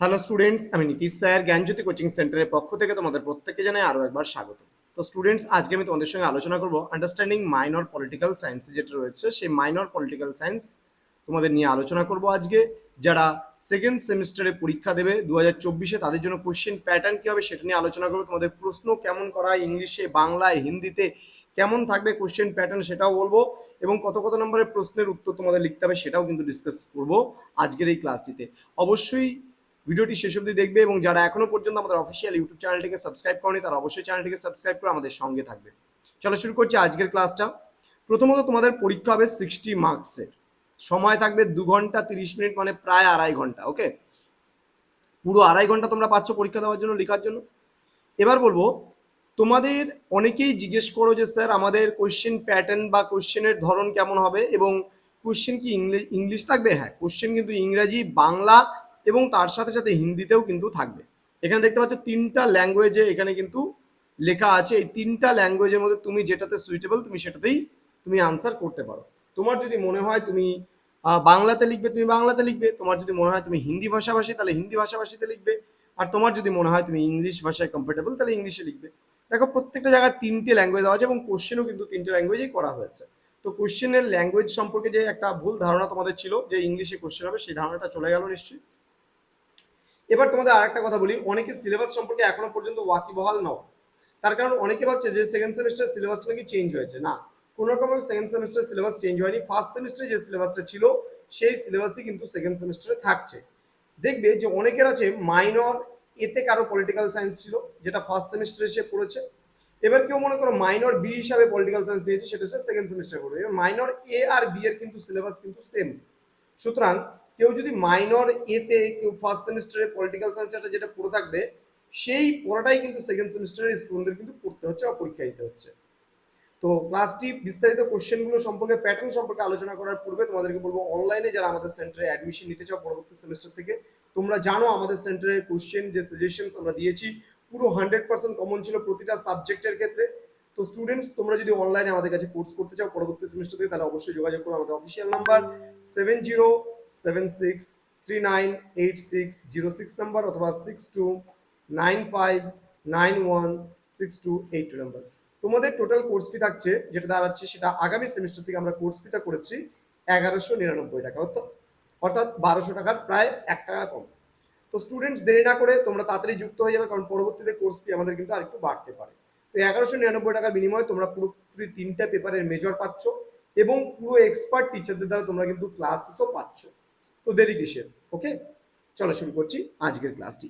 Hello students আমি Nitish sir, জ্ঞানজ্যোতি coaching সেন্টারের পক্ষ থেকে তোমাদের প্রত্যেককে জানাই আরও একবার স্বাগত। তো স্টুডেন্টস আজকে আমি তোমাদের সঙ্গে আলোচনা করব আন্ডারস্ট্যান্ডিং মাইনর পলিটিক্যাল সায়েন্স যেটা রয়েছে, সেই মাইনর পলিটিক্যাল সায়েন্স তোমাদের নিয়ে আলোচনা করব আজকে। যারা সেকেন্ড সেমিস্টারে পরীক্ষা দেবে দু হাজার চব্বিশে, তাদের জন্য কোশ্চেন প্যাটার্ন কী হবে সেটা নিয়ে আলোচনা করব। তোমাদের প্রশ্ন কেমন করা ইংলিশে, বাংলায়, হিন্দিতে, কেমন থাকবে কোশ্চেন প্যাটার্ন সেটাও বলব এবং কত কত নম্বরের প্রশ্নের উত্তর তোমাদের লিখতে হবে সেটাও কিন্তু ডিসকাস করব আজকের এই ক্লাসটিতে অবশ্যই ভিডিওটি শেষ অবধি দেখবে এবং যারা এখনও পর্যন্ত আমাদের অফিসিয়াল ইউটিউব চ্যানেলটিকে সাবস্ক্রাইব করেনি, তারা অবশ্যই চ্যানেলটিকে সাবস্ক্রাইব করে আমাদের সঙ্গে থাকবে। চলো শুরু করছি আজকের ক্লাসটা প্রথমত তোমাদের পরীক্ষা হবে সিক্সটি মার্কসের সময় থাকবে দু ঘণ্টা তিরিশ মিনিট মানে প্রায় আড়াই ঘণ্টা ওকে পুরো আড়াই ঘণ্টা তোমরা পাচ্ছ পরীক্ষা দেওয়ার জন্য, লেখার জন্য। এবার বলব, তোমাদের অনেকেই জিজ্ঞেস করো যে, স্যার, আমাদের কোশ্চেন প্যাটার্ন বা কোশ্চেনের ধরন কেমন হবে? এবং কোশ্চেন কি ইংলিশ ইংলিশ থাকবে? হ্যাঁ কোশ্চেন কিন্তু ইংরাজি, বাংলা এবং তার সাথে সাথে হিন্দিতেও কিন্তু থাকবে। এখানে দেখতে পাচ্ছ তিনটা ল্যাঙ্গুয়েজে এখানে কিন্তু লেখা আছে। এই তিনটা ল্যাঙ্গুয়েজের মধ্যে তুমি যেটাতে সুইটেবল তুমি সেটাতেই তুমি আনসার করতে পারো। তোমার যদি মনে হয় তুমি বাংলাতে লিখবে, তুমি বাংলাতে লিখবে। তোমার যদি মনে হয় তুমি হিন্দি ভাষাভাষী, তাহলে হিন্দি ভাষাভাষীতে লিখবে। আর তোমার যদি মনে হয় তুমি ইংলিশ ভাষায় কমফোর্টেবল তাহলে ইংলিশে লিখবে। দেখো, প্রত্যেকটা জায়গায় তিনটে ল্যাঙ্গুয়েজ আছে এবং কোশ্চেনও কিন্তু তিনটে ল্যাঙ্গুয়েজেই করা হয়েছে। তো কোশ্চেনের ল্যাঙ্গুয়েজ সম্পর্কে যে একটা ভুল ধারণা তোমাদের ছিল, যে ইংলিশে কোশ্চেন হবে, সেই ধারণাটা চলে গেল নিশ্চয়ই। এবার তোমাদের আরেকটা কথা বলি অনেকে সিলেবাস সম্পর্কে এখনও পর্যন্ত ওয়াকিবহাল নও। তার কারণ অনেকে ভাবছে যে সেকেন্ড সেমিস্টার সিলেবাসটা নাকি চেঞ্জ হয়েছে। না, কোনো রকম সেকেন্ড সেমিস্টার সিলেবাস চেঞ্জ হয়নি। ফার্স্ট সেমিস্টারে যে সিলেবাসটা ছিল, সেই সিলেবাসই কিন্তু সেকেন্ড সেমিস্টারে থাকছে। দেখবে যে অনেকের আছে মাইনর এতে কারও পলিটিক্যাল সায়েন্স ছিল, যেটা ফার্স্ট সেমিস্টারে সে পড়েছে। এবার কেউ মনে করো মাইনর বি হিসাবে পলিটিক্যাল সায়েন্স নিয়েছে, সেটা সে সেকেন্ড সেমিস্টারে পড়বে। এবার মাইনর এ আর বি এর কিন্তু সিলেবাস কিন্তু সেম সুতরাং কেউ যদি মাইনর এতে কেউ ফার্স্ট সেমিস্টারে পলিটিক্যাল সায়েন্সটা যেটা পড়ে থাকবে, সেই পড়াটাই কিন্তু সেকেন্ড সেমিস্টারের স্টুডেন্টদের কিন্তু পড়তে হচ্ছে বা পরীক্ষা দিতে হচ্ছে। তো ক্লাসটি বিস্তারিত কোশ্চেনগুলো সম্পর্কে প্যাটার্ন সম্পর্কে আলোচনা করার পূর্বে তোমাদেরকে বলব অনলাইনে যারা আমাদের সেন্টারে অ্যাডমিশন নিতে চাও পরবর্তী সেমিস্টার থেকে, তোমরা জানো আমাদের সেন্টারের কোশ্চেন যে সাজেশনস আমরা দিয়েছি, পুরো হান্ড্রেড পার্সেন্ট কমন ছিল প্রতিটা সাবজেক্টের ক্ষেত্রে। তো স্টুডেন্টস তোমরা যদি অনলাইনে আমাদের কাছে কোর্স করতে চাও পরবর্তী সেমিস্টার থেকে, তাহলে অবশ্যই যোগাযোগ করো আমাদের official number seven zero seven six three nine eight six zero six number অথবা six two nine five nine one six two eight two number তোমাদের টোটাল কোর্স ফি থাকছে, যেটা দাঁড়াচ্ছে সেটা আগামী সেমিস্টার থেকে আমরা কোর্স ফিটা করেছি এগারোশো নিরানব্বই টাকা। অর্থাৎ অর্থাৎ বারোশো টাকার প্রায় এক টাকা কম। তো স্টুডেন্টস দেরি না করে তোমরা তাড়াতাড়ি যুক্ত হয়ে যাবে, কারণ পরবর্তীতে কোর্স ফি আমাদের কিন্তু আরেকটু বাড়তে পারে। তো এগারোশো নিরানব্বই টাকার বিনিময়ে তোমরা পুরোপুরি তিনটা পেপারের মেজর পাচ্ছ এবং পুরো এক্সপার্ট টিচারদের দ্বারা তোমরা কিন্তু ক্লাসেসও পাচ্ছ। তো দেরি কিসের? ওকে চলো শুরু করছি আজকের ক্লাসটি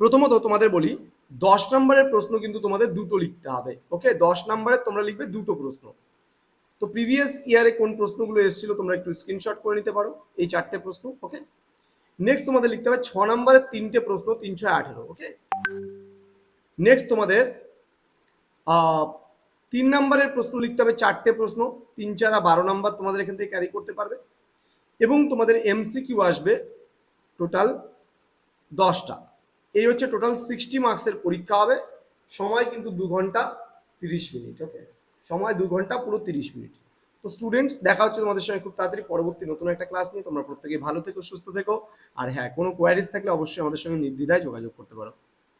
প্রথমত তোমাদের বলি, দশ নম্বরের প্রশ্ন কিন্তু তোমাদের দুটো লিখতে হবে। ওকে দশ নম্বরের তোমরা লিখবে দুটো প্রশ্ন। তো প্রিভিয়াস ইয়ারে কোন প্রশ্নগুলো এসেছিল তোমরা একটু স্ক্রিনশট করে নিতে পারো, এই চারটে প্রশ্ন ওকে নেক্সট তোমাদের লিখতে হবে, ছ নম্বরের তিনটে প্রশ্ন, তিনশো আঠেরো ওকে নেক্সট তোমাদের তিন নম্বরের প্রশ্ন লিখতে হবে, চারটে প্রশ্ন, তিন, চারা বারো নম্বর তোমাদের এখান থেকে ক্যারি করতে পারবে। এবং তোমাদের এমসিকিউ আসবে টোটাল দশটা। এই হচ্ছে টোটাল সিক্সটি মার্কসের পরীক্ষা হবে। সময় কিন্তু দু ঘণ্টা তিরিশ মিনিট ওকে সময় দু ঘণ্টা পুরো তিরিশ মিনিট তো স্টুডেন্টস দেখা হচ্ছে তোমাদের সঙ্গে খুব তাড়াতাড়ি পরবর্তী নতুন একটা ক্লাস নিয়ে। তোমরা প্রত্যেকে ভালো থেকো, সুস্থ থেকো। আর হ্যাঁ কোনো কোয়ারিজ থাকলে অবশ্যই আমাদের সঙ্গে নির্দ্বিধায় যোগাযোগ করতে পারো।